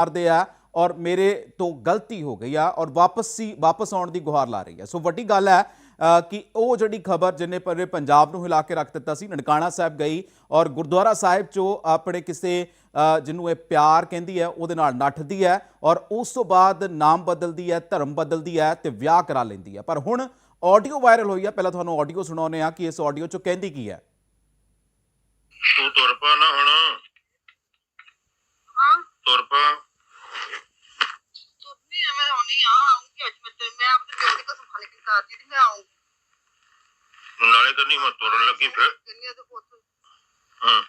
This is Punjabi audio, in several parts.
ਕਰਦੇ ਆ ਔਰ ਮੇਰੇ ਤੋਂ ਗਲਤੀ ਹੋ ਗਈ ਆ ਔਰ ਵਾਪਸ ਸੀ ਵਾਪਸ ਆਉਣ ਦੀ ਗੁਹਾਰ ਲਾ ਰਹੀ ਹੈ ਸੋ ਵੱਡੀ ਗੱਲ ਹੈ ਕਿ ਉਹ ਜਿਹੜੀ ਖਬਰ ਜਿਹਨੇ ਪਰੇ ਪੰਜਾਬ ਨੂੰ ਹਿਲਾ ਕੇ ਰੱਖ ਦਿੱਤਾ ਸੀ ਨਨਕਾਣਾ ਸਾਹਿਬ ਗਈ ਔਰ ਗੁਰਦੁਆਰਾ ਸਾਹਿਬ ਚੋਂ ਆਪਣੇ ਕਿਸੇ ਜਿਹਨੂੰ ਇਹ ਪਿਆਰ ਕਹਿੰਦੀ ਹੈ ਉਹਦੇ ਨਾਲ ਨੱਠਦੀ ਹੈ ਔਰ ਉਸ ਤੋਂ ਬਾਅਦ ਨਾਮ ਬਦਲਦੀ ਹੈ ਧਰਮ ਬਦਲਦੀ ਹੈ ਤੇ ਵਿਆਹ ਕਰਾ ਲੈਂਦੀ ਹੈ। ਪਰ ਹੁਣ ਆਡੀਓ ਵਾਇਰਲ ਹੋਈ ਹੈ ਪਹਿਲਾਂ ਤੁਹਾਨੂੰ ਆਡੀਓ ਸੁਣਾਉਂਦੇ ਆ ਕਿ ਇਸ ਆਡੀਓ ਚ ਕਹਿੰਦੀ ਕੀ ਹੈ। ਤੂੰ ਤੁਰ ਪਾ ਨਾ ਹੁਣ। ਹਾਂ। ਤੁਰ ਪਾ। ਤੇ ਮੈਂ ਆਪਣੇ ਪਿਓ ਦੀ ਕਸਮ ਖਾਣੇ ਕੀ ਕਰਦੀ ਤੇ ਮੈਂ ਆਉਂਗੀ ਨਾਲੇ ਤਾਂ ਨਹੀਂ ਮੈਂ ਤੁਰਨ ਲੱਗੀ ਫਿਰ। ਕਿੰਨੀ ਤੇ ਪੁੱਤ ਹਾਂ।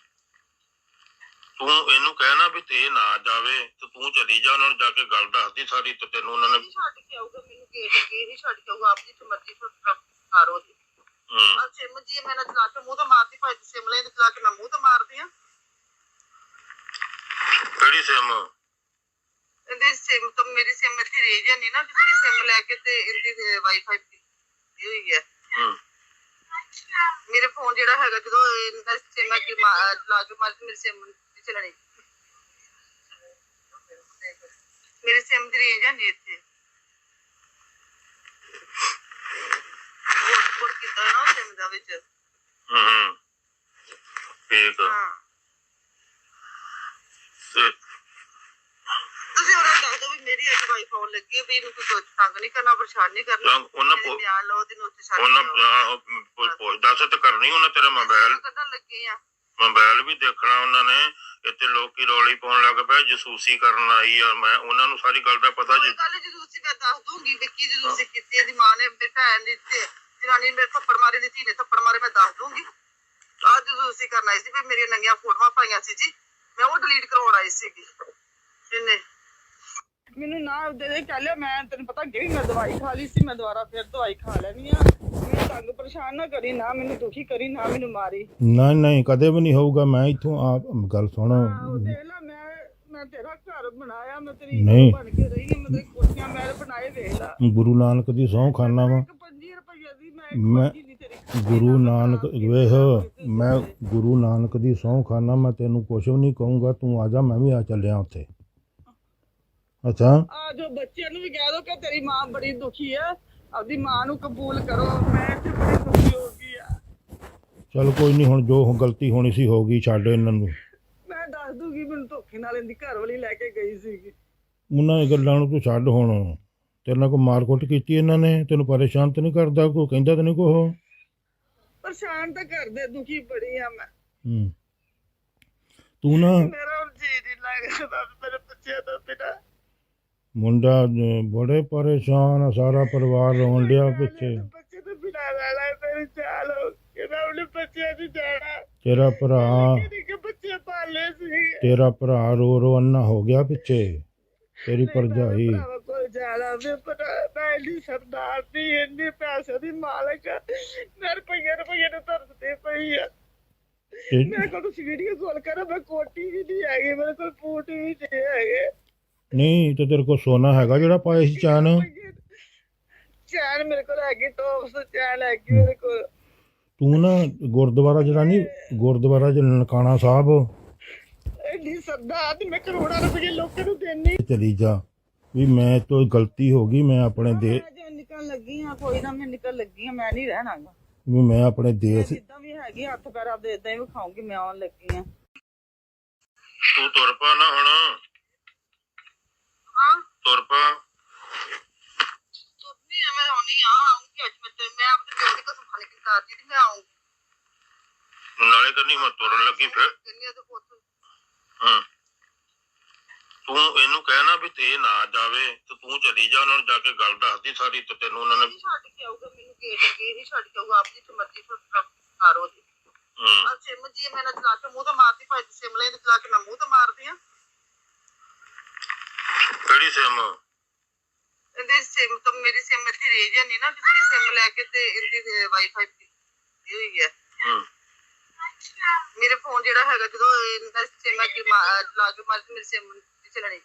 ਤੂੰ ਇਹਨੂੰ ਕਹਿਣਾ ਵੀ ਤੇ ਨਾ ਜਾਵੇ ਤੇ ਤੂੰ ਚਲੀ ਜਾ ਉਹਨਾਂ ਨੂੰ ਜਾ ਕੇ ਗੱਲ ਦੱਸਦੀ ਸਾਰੀ ਤੇ ਤੈਨੂੰ ਉਹਨਾਂ ਨੇ ਛੱਡ ਕੇ ਆਊਗਾ ਮੈਨੂੰ ਗੇਟ ਅੱਗੇ ਨਹੀਂ ਛੱਡ ਕੇ ਆਊਗਾ ਆਪਣੀ ਤੇ ਮਰਜ਼ੀ ਤੋਂ ਕਰੋ ਜੀ ਹੂੰ। ਸਿਮ ਜੀ ਮੈਂ ਨਾ ਚਲਾ ਕੇ ਮੂੰਹ ਤੇ ਮਾਰਦੀ ਭਾਈ ਤੂੰ ਸਿਮ ਲੈ ਤੇ ਚਲਾ ਕੇ ਮੈਂ ਮੂੰਹ ਤੇ ਮਾਰਦੀ ਆ। ਕਿਹੜੀ ਸਿਮ? ਇਹਦੇ ਸਿਮ ਤੋਂ ਮੇਰੀ ਸਿਮ ਇੱਥੇ ਰਹਿ ਜਾਂਦੀ ਨਾ ਕਿਸੇ ਦੀ ਸਿਮ ਲੈ ਕੇ ਤੇ ਇਹਦੀ ਵਾਈਫਾਈ ਦੀ ਹੋਈ ਹੈ। ਹੂੰ। ਮੇਰੇ ਫੋਨ ਜਿਹੜਾ ਹੈਗਾ ਜਦੋਂ ਇਹਦਾ ਸਿਮ ਕਿ ਚਲਾ ਕੇ ਮਾਰ ਮੇਰੀ ਸਿਮ ਨਹੀਂ ਚੱਲਣੀ। ਮੇਰੇ ਸਿਮ ਦੀ ਰੇਂਜ ਹੈ ਨਹੀਂ ਇੱਥੇ। ਨਾ ਸਿਮ ਦਾ ਵਿੱਚ? ਹੂੰ ਹੂੰ। ਠੀਕ। ਹਾਂ। ਤੇ ਮੇਰੀ ਇੱਕ ਵਾਈਫਾਈ ਲੱਗੀ ਹੈ ਵੀ ਇਹਨੂੰ ਕੋਈ ਸੋਚ ਤੰਗ ਨਹੀਂ ਕਰਨਾ ਪਰੇਸ਼ਾਨ ਨਹੀਂ ਕਰਨਾ ਉਹਨਾਂ ਪੁ- ਬਿਆਨ ਲਓ ਦੀ ਨੋਟ ਛੱਡ ਉਹਨਾਂ ਦਿਓ। ਆਹ, ਪੁ- ਪੁੱਛ ਦੱਸ ਤੇ ਕਰਨੀ ਉਹਨਾਂ ਤੇਰਾ ਮੋਬਾਈਲ। ਕੱਢਣ ਲੱਗੇ ਆ? ਮੋਬਾਈਲ ਵੀ ਦੇਖਣਾ ਉਹਨਾਂ ਨੇ ਇੱਥੇ ਲੋਕੀ ਰੌਲੀ ਪਾਉਣ ਲੱਗ ਪਏ ਜਸੂਸੀ ਕਰਨ ਆਈ ਆ ਮੈਂ ਉਹਨਾਂ ਨੂੰ ਸਾਰੀ ਗੱਲ ਦਾ ਪਤਾ ਜੀ। ਗੱਲ ਜਦੋਂ ਤੁਸੀਂ ਮੈਂ ਦੱਸ ਦੂੰਗੀ ਵੀ ਕੀ ਜਦੋਂ ਤੁਸੀਂ ਕੀਤੀ ਇਹਦੀ ਮਾਂ ਨੇ ਮੇਰੇ ਭੈਣ ਦੀ ਤੇ ਜਨਾਨੀ ਨੇ ਮੇਰੇ ਥੱਪੜ ਮਾਰੇ ਦੀ ਧੀ ਨੇ ਥੱਪੜ ਮਾਰੇ ਮੈਂ ਦੱਸ ਦੂੰਗੀ ਆ ਜਦੋਂ ਤੁਸੀਂ ਕਰਨ ਆਈ ਸੀ ਵੀ ਮੇਰੀਆਂ ਨੰਗੀਆਂ ਫੋਟੋਆਂ ਪਾਈਆਂ ਸੀ ਜੀ ਮੈਂ ਉਹ ਡਿਲੀਟ ਕਰਵਾਉਣ ਆਈ ਸੀਗੀ। ਇਹਨੇ ਮੈਨੂੰ ਨਾ ਦੇ ਦੇ ਕਹਿ ਲਿਆ ਮੈਂ ਤੈਨੂੰ ਪਤਾ ਅੱਗੇ ਵੀ ਮੈਂ ਦਵਾਈ ਖਾ ਲਈ ਸੀ ਮੈਂ ਦੁਬਾਰਾ ਫਿਰ ਦਵਾਈ ਖਾ ਲੈਣੀ ਆ। ਮੈਨੂੰ ਤੰਗ ਪਰੇਸ਼ਾਨ ਨਾ ਕਰੀ ਨਾ ਮੈਨੂੰ ਦੁਖੀ ਕਰੀ ਨਾ ਮੈਨੂੰ ਮਾਰੀ। ਨਹੀਂ ਨਹੀਂ ਕਦੇ ਵੀ ਨਹੀਂ ਹੋਊਗਾ ਮੈਂ ਇੱਥੋਂ ਆਪ ਗੱਲ ਸੁਣ। ਆਹੋ ਦੇਖ ਲਾ ਮੈਂ ਮੈਂ ਤੇਰਾ ਘਰ ਬਣਾਇਆ ਮੈਂ ਤੇਰੀ ਨਹੀਂ। ਬਣ ਕੇ ਰਹੀ ਹਾਂ ਮੈਂ ਤੇਰੀ ਕੋਠੀਆਂ ਮਹਿਲ ਬਣਾਏ ਵੇਖ ਲਾ। ਗੁਰੂ ਨਾਨਕ ਦੀ ਸਹੁੰ ਖਾਨਾ ਵਾ। ਇੱਕ 25 ਰੁਪਏ ਦੀ ਮੈਂ ਮੈਂ ਕੋਈ ਨਹੀਂ ਤੇਰੀ ਖਾਧੀ ਗੁਰੂ ਨਾਨਕ ਕੋਈ ਮੈਂ। ਗੁਰੂ ਨਾਨਕ ਦੀ ਸਹੁੰ ਖਾਨਾ ਮੈਂ ਤੈਨੂੰ ਕੁਛ ਵੀ ਨਹੀਂ ਕਹੂੰਗਾ ਤੂੰ ਆ ਜਾ ਮੈਂ ਵੀ ਆ ਚੱਲਿਆ ਉੱਥੇ। ਅੱਛਾ। ਆ ਜੋ ਬੱਚਿਆਂ ਨੂੰ ਵੀ ਕਹਿ ਦੋ ਕਿ ਤੇਰੀ ਮਾਂ ਬੜੀ ਦੁਖੀ ਹੈ ਆਪਦੀ ਮਾਂ ਨੂੰ ਕਬੂਲ ਕਰੋ ਮੈਂ ਤੇ ਬੜੀ ਦੁਖੀ ਹੋ ਗਈ ਆ। ਚਲ ਕੋਈ ਨਹੀਂ ਹੁਣ ਜੋ ਗਲਤੀ ਹੋਣੀ ਸੀ ਹੋ ਗਈ ਛੱਡ ਇਹਨਾਂ ਨੂੰ। ਮੈਂ ਦੱਸ ਦੂਗੀ ਮੈਨੂੰ ਧੋਖੇ ਨਾਲ ਇਹਦੀ ਘਰ ਵਾਲੀ ਲੈ ਕੇ ਗਈ ਸੀਗੀ। ਉਹਨਾਂ ਗੱਲਾਂ ਨੂੰ ਤੂੰ ਛੱਡ ਹੁਣ। ਤੇਰੇ ਨਾਲ ਕੋਈ ਮਾਰਕੁੱਟ ਕੀਤੀ ਇਹਨਾਂ ਨੇ? ਤੈਨੂੰ ਪਰੇਸ਼ਾਨ ਤਾਂ ਨਹੀਂ ਕਰਦਾ ਕੋਈ? ਕਹਿੰਦਾ ਤਾਂ ਨਹੀਂ ਕੋਈ ਪਰੇਸ਼ਾਨ ਤਾਂ ਕਰਦੇ ਦੁਖੀ ਬੜੀ ਆ ਮੈਂ। ਹੂੰ। ਤੂੰ ਨਾ ਮੇਰਾ ਹੁਣ ਜੀ ਨਹੀਂ ਲੱਗਦਾ ਮੇਰੇ ਬੱਚਿਆਂ ਤੋਂ ਬਿਨਾਂ। ਮੁੰਡਾ ਅਹ, ਬੜੇ ਪਰੇਸ਼ਾਨ ਆ ਸਾਰਾ ਪਰਿਵਾਰ ਰੋਣ ਡਿਆ ਪਿੱਛੇ। ਬੱਚੇ ਤੋਂ ਬਿਨਾਂ ਰਹਿਣਾ ਮੇਰੇ ਚਾਲ ਹੋ ਕਿ ਮੈਂ ਆਪਣੇ ਬੱਚਿਆਂ ਦੀ ਜਾਣਾ ਤੇਰਾ ਭਰਾ ਕਿਹੜੇ ਕਿ ਬੱਚੇ ਪਾਲੇ ਸੀ ਤੇਰਾ ਭਰਾ ਰੋ ਰੋ ਅੰਨਾ ਹੋ ਗਿਆ ਪਿੱਛੇ। ਤੇਰੀ ਭਰਜਾਈ। ਭਰਾਵਾਂ ਜਾਣਾ ਮੈਂ ਪਤਾ ਮੈਂ ਇੰਨੀ ਸਰਦਾਰ ਦੀ ਇੰਨੇ ਪੈਸੇ ਦੀ ਮਾਲਕ। ਮੈਂ ਰੁਪਈਏ ਰੁਪਈਏ ਨੂੰ ਤਰਸਦੇ ਪਈ ਆ ਤੇ ਮੇਰੇ ਕੋਲ ਵੀਡੀਓ ਕਾਲ ਕਰੋ ਮੈਂ ਕੋਟੀ ਵੀ ਨਹੀਂ ਹੈਗੀ ਮੇਰੇ ਕੋਲ ਬੂਟ ਵੀ ਨਹੀਂ ਹੈਗੇ। ਨਹੀਂ ਤੇ ਤੇਰੇ ਕੋਲ ਸੋਨਾ ਹੈਗਾ ਜਿਹੜਾ ਪਾਇਆ ਸੀ ਚਾਨ? ਚੈਨ ਮੇਰੇ ਕੋਲ ਹੈਗੀ ਟੋਪਸ ਚੈਨ ਹੈਗੀ ਮੇਰੇ ਕੋਲ। ਤੂੰ ਨਾ ਗੁਰਦੁਆਰਾ ਜਿਹੜਾ ਨਹੀਂ ਗੁਰਦੁਆਰਾ ਜਿਹੜਾ ਨਨਕਾਣਾ ਸਾਹਿਬ। ਇੰਨੀ ਸਰਦਾਰ ਦੀ ਮੈਂ ਕਰੋੜਾਂ ਰੁਪਏ ਲੋਕਾਂ ਨੂੰ ਦੇਣੀ। ਚਲੀ ਜਾ। ਵੀ ਮੈਂ ਤੋਂ ਗਲਤੀ ਹੋ ਗਈ ਮੈਂ ਆਪਣੇ ਦੇ ਨਿਕਲ ਲੱਗੀ ਆ ਕੋਈ ਨਾ ਮੈਂ ਨਿਕਲ ਲੱਗੀ ਆ ਮੈਂ ਨਹੀਂ ਰਹਿਣਾਗਾ। ਵੀ ਮੈਂ ਆਪਣੇ ਦੇਸ਼ ਜਿੱਦਾਂ ਵੀ ਹੈਗੀ ਹੱਥ ਪੈਰ ਆਪਦੇ ਇਦਾਂ ਹੀ ਵਿਖਾਉਂਗੀ ਮੈਂ ਆਉਣ ਲੱਗੀ ਆ। ਤੂੰ ਤੁਰ ਪਾ ਨਾ ਹੁਣ। ਹਾਂ। ਤੁਰ ਪਾ। ਤੁਰਨੀ ਆ ਮੈਂ ਆਉਣੀ ਆ ਆਉਂਗੀ ਅੱਜ ਮੈਂ ਤੇ। ਮੈਂ ਆਪਣੇ ਪਿਓ ਦੀ ਕਸਮ ਖਾਣੇ ਕੀ ਕਰਦੀ ਤੇ ਮੈਂ ਆਉਂਗੀ ਨਾਲੇ ਤਾਂ ਨਹੀਂ ਮੈਂ ਤੁਰਨ ਲੱਗੀ ਫਿਰ। ਕਿੰਨੀ ਆ ਤੇ ਪੁੱਤ ਹਾਂ। ਤੂੰ ਇਹਨੂੰ ਕਹਿਣਾ ਵੀ ਤੇ ਨਾ ਜਾਵੇ ਤੇ ਤੂੰ ਚਲੀ ਜਾ ਉਹਨਾਂ ਨੂੰ ਜਾ ਕੇ ਗੱਲ ਦੱਸਦੀ ਸਾਰੀ ਤੇ ਤੈਨੂੰ ਉਹਨਾਂ ਨੇ ਛੱਡ ਕੇ ਆਊਗਾ ਮੈਨੂੰ ਗੇਟ ਅੱਗੇ ਨਹੀਂ ਛੱਡ ਕੇ ਆਊਗਾ। ਆਪਣੀ ਤੇ ਮਰਜ਼ੀ ਤੋਂ ਕਰੋ ਜੀ ਹੂੰ। ਆ ਸਿਮ ਜੀ ਮੈਂ ਨਾ ਚਲਾ ਕੇ ਮੂੰਹ ਤੇ ਮਾਰਦੀ ਭਾਈ ਤੂੰ ਸਿਮ ਲੈ ਤੇ ਚਲਾ ਕੇ ਮੈਂ ਮੂੰਹ ਤੇ ਮਾਰਦੀ ਆ। ਕਿਹੜੀ ਸਿਮ ਇਹਦੇ ਸਿਮ ਤੋਂ ਮੇਰੀ ਸਿਮ ਇੱਥੇ ਰਹਿ ਜਾਂਦੀ ਨਾ ਦੀ ਸਿਮ ਲੈ ਕੇ ਤੇ ਇਹਦੀ ਵਾਈਫਾਈ ਦੀ ਹੋਈ ਹੈ। ਹੂੰ। ਮੇਰੇ ਫੋਨ ਜਿਹੜਾ ਹੈਗਾ ਜਦੋਂ ਇਹਦਾ ਸਿਮ ਕਿ ਚਲਾ ਕੇ ਮਾਰ ਮੇਰੀ ਸਿਮ ਚੱਲਣੀ।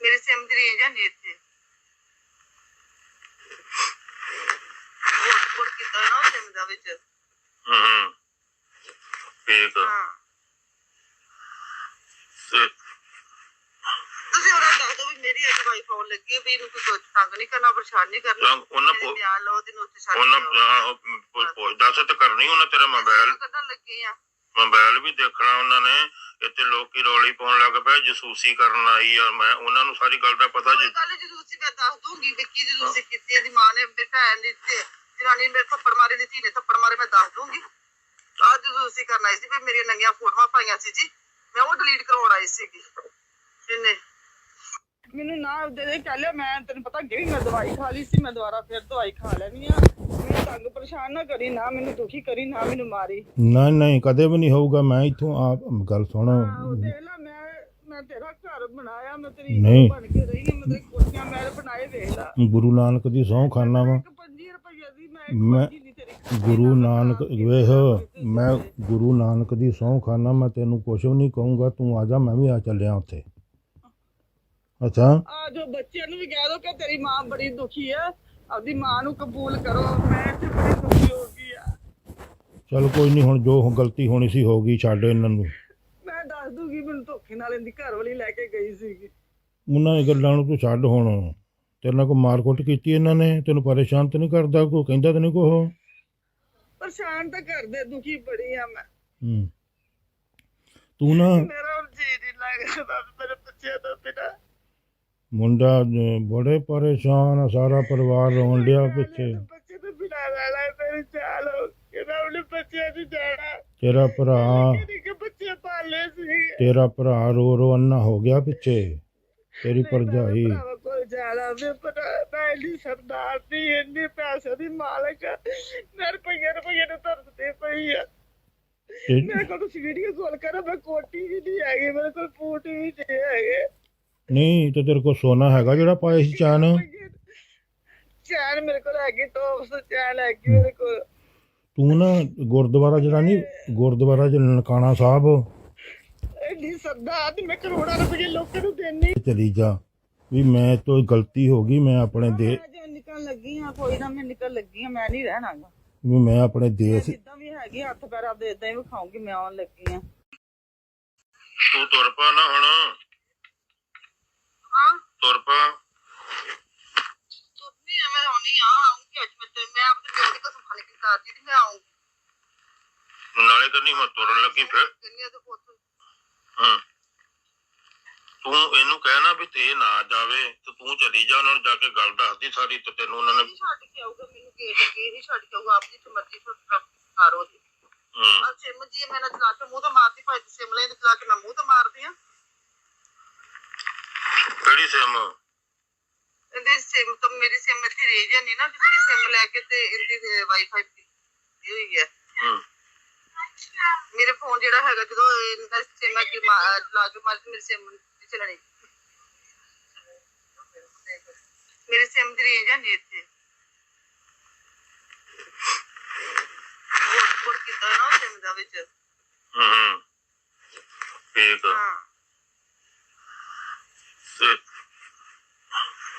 ਮੇਰੇ ਸਿਮ ਦੀ ਰੇਂਜ ਹੈ ਨਹੀਂ ਇੱਥੇ। ਹੋਰ ਕਿਦਾਂ ਨਾ ਸਿਮ ਦਾ ਵਿੱਚ? ਹੂੰ ਹੂੰ। ਠੀਕ। ਹਾਂ। ਤੁਸੀਂ ਉਹਨਾਂ ਦੱਸ ਦਿਓ ਵੀ ਮੇਰੀ ਅੱਜ ਵਾਈਫ ਆਉਣ ਲੱਗੀ ਹੈ ਵੀ ਇਹਨੂੰ ਕੋਈ ਤੰਗ ਨਹੀਂ ਕਰਨਾ ਪਰੇਸ਼ਾਨ ਨਹੀਂ ਕਰਨਾ। ਉਹਨਾਂ ਮੇਰੇ ਕੋ ਬਿਆਨ ਲਓ ਤੇ ਨੋਟ ਛੱਡ ਉਹਨਾਂ ਪੁੱਛਦਾ ਤੇ ਕਰਨੀ ਉਹਨਾਂ ਤੇਰਾ ਮੋਬਾਈਲ। ਕੱਢਣ ਲੱਗੇ ਆ? ਮੋਬਾਈਲ ਵੀ ਦੇਖਣਾ ਉਹਨਾਂ ਨੇ ਇੱਥੇ ਲੋਕੀ ਰੌਲੀ ਪਾਉਣ ਲੱਗ ਪਏ ਜਸੂਸੀ ਕਰਨ ਆਈ ਆ ਮੈਂ ਉਹਨਾਂ ਨੂੰ ਸਾਰੀ ਗੱਲ ਦਾ ਪਤਾ ਕੋਈ ਜੀ। ਗੱਲ ਜਦੋਂ ਤੁਸੀਂ ਮੈਂ ਦੱਸ ਦੂੰਗੀ ਵੀ ਕੀ ਜਦੋਂ ਤੁਸੀਂ ਕੀਤੀ ਇਹਦੀ ਮਾਂ ਨੇ ਮੇਰੇ ਭੈਣ ਦੀ ਤੇ ਜਨਾਨੀ ਨੇ ਮੇਰੇ ਥੱਪੜ ਮਾਰੇ ਦੀ ਧੀ ਨੇ ਥੱਪੜ ਮਾਰੇ ਮੈਂ ਦੱਸ ਦੂੰਗੀ ਅੱਜ ਜਦੋਂ ਤੁਸੀਂ ਕਰਨ ਆਈ ਸੀ ਵੀ ਮੇਰੀਆਂ ਨੰਗੀਆਂ ਫੋਟੋਆਂ ਪਾਈਆਂ ਸੀ ਜੀ ਮੈਂ ਉਹ ਡਿਲੀਟ ਕਰਵਾਉਣ ਆਈ ਸੀਗੀ। ਇਹਨੇ ਮੈਨੂੰ ਨਾ ਦੇ ਦੇ ਕਹਿ ਲਿਆ ਮੈਂ ਤੈਨੂੰ ਪਤਾ ਅੱਗੇ ਵੀ ਮੈਂ ਦਵਾਈ ਖਾ ਲਈ ਸੀ ਮੈਂ ਦੁਬਾਰਾ ਫਿਰ ਦਵਾਈ ਖਾ ਲੈਣੀ ਆ ਮੈਨੂੰ ਤੰਗ ਪਰੇਸ਼ਾਨ ਨਾ ਕਰੀ ਨਾ ਮੈਨੂੰ ਦੁਖੀ ਕਰੀ ਨਾ ਮੈਨੂੰ ਮਾਰੀ। ਨਹੀਂ ਨਹੀਂ ਕਦੇ ਵੀ ਨਹੀਂ ਹੋਊਗਾ ਮੈਂ ਇੱਥੋਂ ਆਪ ਗੱਲ ਸੁਣ। ਦੇਖ ਲਾ ਮੈਂ ਮੈਂ ਤੇਰਾ ਘਰ ਬਣਾਇਆ ਮੈਂ ਤੇਰੀ ਨਹੀਂ। ਬਣ ਕੇ ਰਹੀ ਹਾਂ ਮੈਂ ਤੇਰੀ ਕੋਠੀਆਂ ਮੈਂ ਬਣਾਏ ਵੇਖ ਲਾ। ਗੁਰੂ ਨਾਨਕ ਦੀ ਸਹੁੰ ਖਾਨਾ ਵਾ। ਇੱਕ 25 ਰੁਪਏ ਦੀ ਮੈਂ ਮੈਂ- ਇੱਕ ਨਹੀਂ ਤੇਰੀ ਖਾਧੀ ਗੁਰੂ ਨਾਨਕ ਵੇਖ ਮੈਂ ਗੁਰੂ ਨਾਨਕ ਦੀ ਸਹੁੰ ਖਾਨਾ ਮੈਂ ਤੈਨੂੰ ਕੁਛ ਵੀ ਨਹੀਂ ਕਹੂੰਗਾ ਤੂੰ ਆ ਜਾ ਮੈਂ ਵੀ ਆ ਚੱਲਿਆ ਉੱਥੇ। ਅੱਛਾ? ਆ ਜੋ ਬੱਚਿਆਂ ਨੂੰ ਵੀ ਕਹਿ ਦੋ ਕਿ ਤੇਰੀ ਮਾਂ ਬੜੀ ਦੁਖੀ ਹੈ ਆਪਦੀ ਮਾਂ ਨੂੰ ਕਬੂਲ ਕਰੋ ਮੈਂ ਤੇ ਬੜੀ ਦੁਖੀ ਹੋ ਗਈ ਆ। ਚਲ ਕੋਈ ਨਹੀਂ ਹੁਣ ਜੋ ਗਲਤੀ ਹੋਣੀ ਸੀ ਹੋ ਗਈ ਛੱਡ ਇਹਨਾਂ ਨੂੰ। ਮੈਂ ਦੱਸ ਦੂਗੀ ਮੈਨੂੰ ਧੋਖੇ ਨਾਲ ਇਹਦੀ ਘਰ ਵਾਲੀ ਲੈ ਕੇ ਗਈ ਸੀਗੀ। ਉਹਨਾਂ ਦੀ ਗੱਲਾਂ ਨੂੰ ਤੂੰ ਛੱਡ ਹੁਣ। ਤੇਰੇ ਨਾਲ ਕੋਈ ਮਾਰਕੁੱਟ ਕੀਤੀ ਇਹਨਾਂ ਨੇ? ਤੈਨੂੰ ਪਰੇਸ਼ਾਨ ਤੇ ਨਹੀਂ ਕਰਦਾ ਕੋਈ? ਕਹਿੰਦਾ ਤੇ ਨਹੀਂ ਕੋਹ ਪਰੇਸ਼ਾਨ ਤਾਂ ਕਰਦੇ ਦੁਖੀ ਬੜੀ ਆ ਮੈਂ। ਹੂੰ। ਤੂੰ ਨਾ ਮੇਰਾ ਹੁਣ ਜੀ ਨਹੀਂ ਲੱਗਦਾ ਮੇਰੇ ਬੱਚਿਆਂ ਦਾ ਬਿਨਾ। ਮੁੰਡਾ ਬੜੇ ਪਰੇਸ਼ਾਨ ਆ ਸਾਰਾ ਪਰਿਵਾਰ ਰੋਣ ਡਿਆ ਪਿੱਛੇ। ਬੱਚੇ ਤੋਂ ਬਿਨਾ ਰਹਿਣਾ ਤੇਰੀ ਚਾਲ ਹੋ ਕਿਹਦਾ ਉਹਨੇ ਬੱਚਿਆਂ ਦੀ ਜਾਣਾ। ਤੇਰਾ ਭਰਾ ਕਿ ਬੱਚੇ ਪਾਲੇ ਸੀ। ਤੇਰਾ ਭਰਾ ਰੋ ਰੋ ਅੰਨਾ ਹੋ ਗਿਆ ਪਿੱਛੇ। ਤੇਰੀ ਭਰਜਾਈ। ਭਰਾਵਾਂ ਕੋਲ ਜਾਣਾ ਮੈਂ ਇੰਨੀ ਸਰਦਾਰ ਦੀ ਇੰਨੇ ਪੈਸੇ ਦੀ ਮਾਲਕ ਆ। ਮੈਂ ਰੁਪਈਏ ਰੁਪਈਏ ਨੂੰ ਤਰਸਦੇ ਪਈ ਆ। ਮੇਰੇ ਕੋਲ ਤੁਸੀਂ ਵੀਡੀਓ ਕਾਲ ਕਰੋ ਮੈਂ ਕੋਟੀ ਵੀ ਨਹੀਂ ਹੈਗੀ ਮੇਰੇ ਕੋਲ ਬੂਟ ਵੀ ਨਹੀਂ ਹੈਗੇ। ਨਹੀਂ ਤੇ ਤੇਰੇ ਕੋਲ ਸੋਨਾ ਹੈਗਾ ਜਿਹੜਾ ਪਾਇਆ ਸੀ ਚਾਨ। ਚੈਨ ਮੇਰੇ ਕੋਲ ਹੈਗੀ ਟੋਪਸ ਚੈਨ ਹੈਗੀ ਮੇਰੇ ਕੋਲ। ਤੂੰ ਨਾ ਗੁਰਦੁਆਰਾ ਜਿਹੜਾ ਨਹੀਂ ਗੁਰਦੁਆਰਾ ਜਿਹੜਾ ਨਨਕਾਣਾ ਸਾਹਿਬ। ਇੰਨੀ ਸਰਦਾਰ ਦੀ ਮੈਂ ਕਰੋੜਾਂ ਰੁਪਏ ਲੋਕਾਂ ਨੂੰ ਦੇਣੀ ਚਲੀ ਜਾ। ਵੀ ਮੈਂ ਤੋਂ ਗਲਤੀ ਹੋ ਗਈ ਮੈਂ ਆਪਣੇ ਦੇ ਮੈਂ ਜੇ ਨਿਕਲ ਲੱਗੀ ਆ ਕੋਈ ਨਾ ਮੈਂ ਨਿਕਲ ਲੱਗੀ ਆ ਮੈਂ ਨਹੀਂ ਰਹਿਣਾਗਾ। ਵੀ ਮੈਂ ਆਪਣੇ ਦੇਸ਼ ਜਿੱਦਾਂ ਵੀ ਹੈਗੀ ਹੱਥ ਪੈਰ ਆਪਦੇ ਇਦਾਂ ਹੀ ਵਿਖਾਉਂਗੀ ਮੈਂ ਆਉਣ ਲੱਗੀ ਆ ਤੂੰ ਤੁਰ ਪਾ ਨਾ ਹੁਣ। ਹਾਂ? ਤੁਰ ਪਾ। ਤੁਰਨੀ ਆ ਮੈਂ ਆਉਣੀ ਆ ਆਉਂਗੀ ਅੱਜ ਮੈਂ ਤੇ। ਮੈਂ ਆਪਣੇ ਪਿਓ ਦੀ ਕਸਮ ਖਾਣੇ ਕੀ ਕਰਦੀ ਤੇ ਮੈਂ ਆਉਂਗੀ। ਨਾਲੇ ਕਰਨੀ ਮੈਂ ਤੁਰਨ ਲੱਗੀ ਫਿਰ। ਕਿੰਨੀ ਤੇ ਪੁੱਤ? ਹਾਂ। ਤੂੰ ਇਹਨੂੰ ਕਹਿਣਾ ਵੀ ਤੇ ਨਾ ਜਾਵੇ ਤੇ ਤੂੰ ਚਲੀ ਜਾ ਉਹਨਾਂ ਨੂੰ ਜਾ ਕੇ ਗੱਲ ਦੱਸਦੀ ਸਾਰੀ ਤੇ ਤੈਨੂੰ ਉਹਨਾਂ ਨੇ ਛੱਡ ਕੇ ਆਊਗਾ ਮੈਨੂੰ ਗੇਟ ਅੱਗੇ ਨਹੀਂ ਛੱਡ ਕੇ ਆਊਗਾ ਆਪ ਜਿੱਥੇ ਮਰਜ਼ੀ ਫਾਰੋ ਦੀ ਹੂੰ। ਆ ਸਿਮ ਜੀ ਮੈਂ ਨਾ ਚਲਾ ਕੇ ਮੂੰਹ ਤੇ ਮਾਰਦੀ ਭਾਈ ਤੂੰ ਸਿਮ ਲੈ ਤੇ ਚਲਾ ਕੇ ਮੈਂ ਮੂੰਹ ਤੇ ਮਾਰਦੀ ਆ। ਕਿਹੜੀ ਸਿਮ? ਇਹਦੇ ਸਿਮ ਤੋਂ ਮੇਰੀ ਸਿਮ ਇੱਥੇ ਰਹਿ ਜਾਂਦੀ ਨਾ ਕਿਸੇ ਦੀ ਸਿਮ ਲੈ ਕੇ ਤੇ ਇਹਦੀ ਵਾਈਫਾਈ ਦੀ ਹੋਈ ਹੈ। ਹੂੰ। ਮੇਰੇ ਫੋਨ ਜਿਹੜਾ ਹੈਗਾ ਜਦੋਂ ਇਹਦਾ ਸਿਮ ਅੱਗੇ ਮਾ- ਲਾ ਕੇ ਮਾਰ ਮੇਰੀ ਸਿਮ ਨਹੀਂ ਚੱਲਣੀ ਮੇਰੀ ਸਿਮ ਦੀ ਰੇਂਜ ਹੈ ਨਹੀਂ ਇੱਥੇ ਕੋਡ ਕੋਡ ਕਿਦਾਂ ਨਾ ਸਿਮ ਦਾ ਵਿੱਚ? ਹੂੰ ਹੂੰ ਠੀਕ ਆ। ਹਾਂ। ਤੇ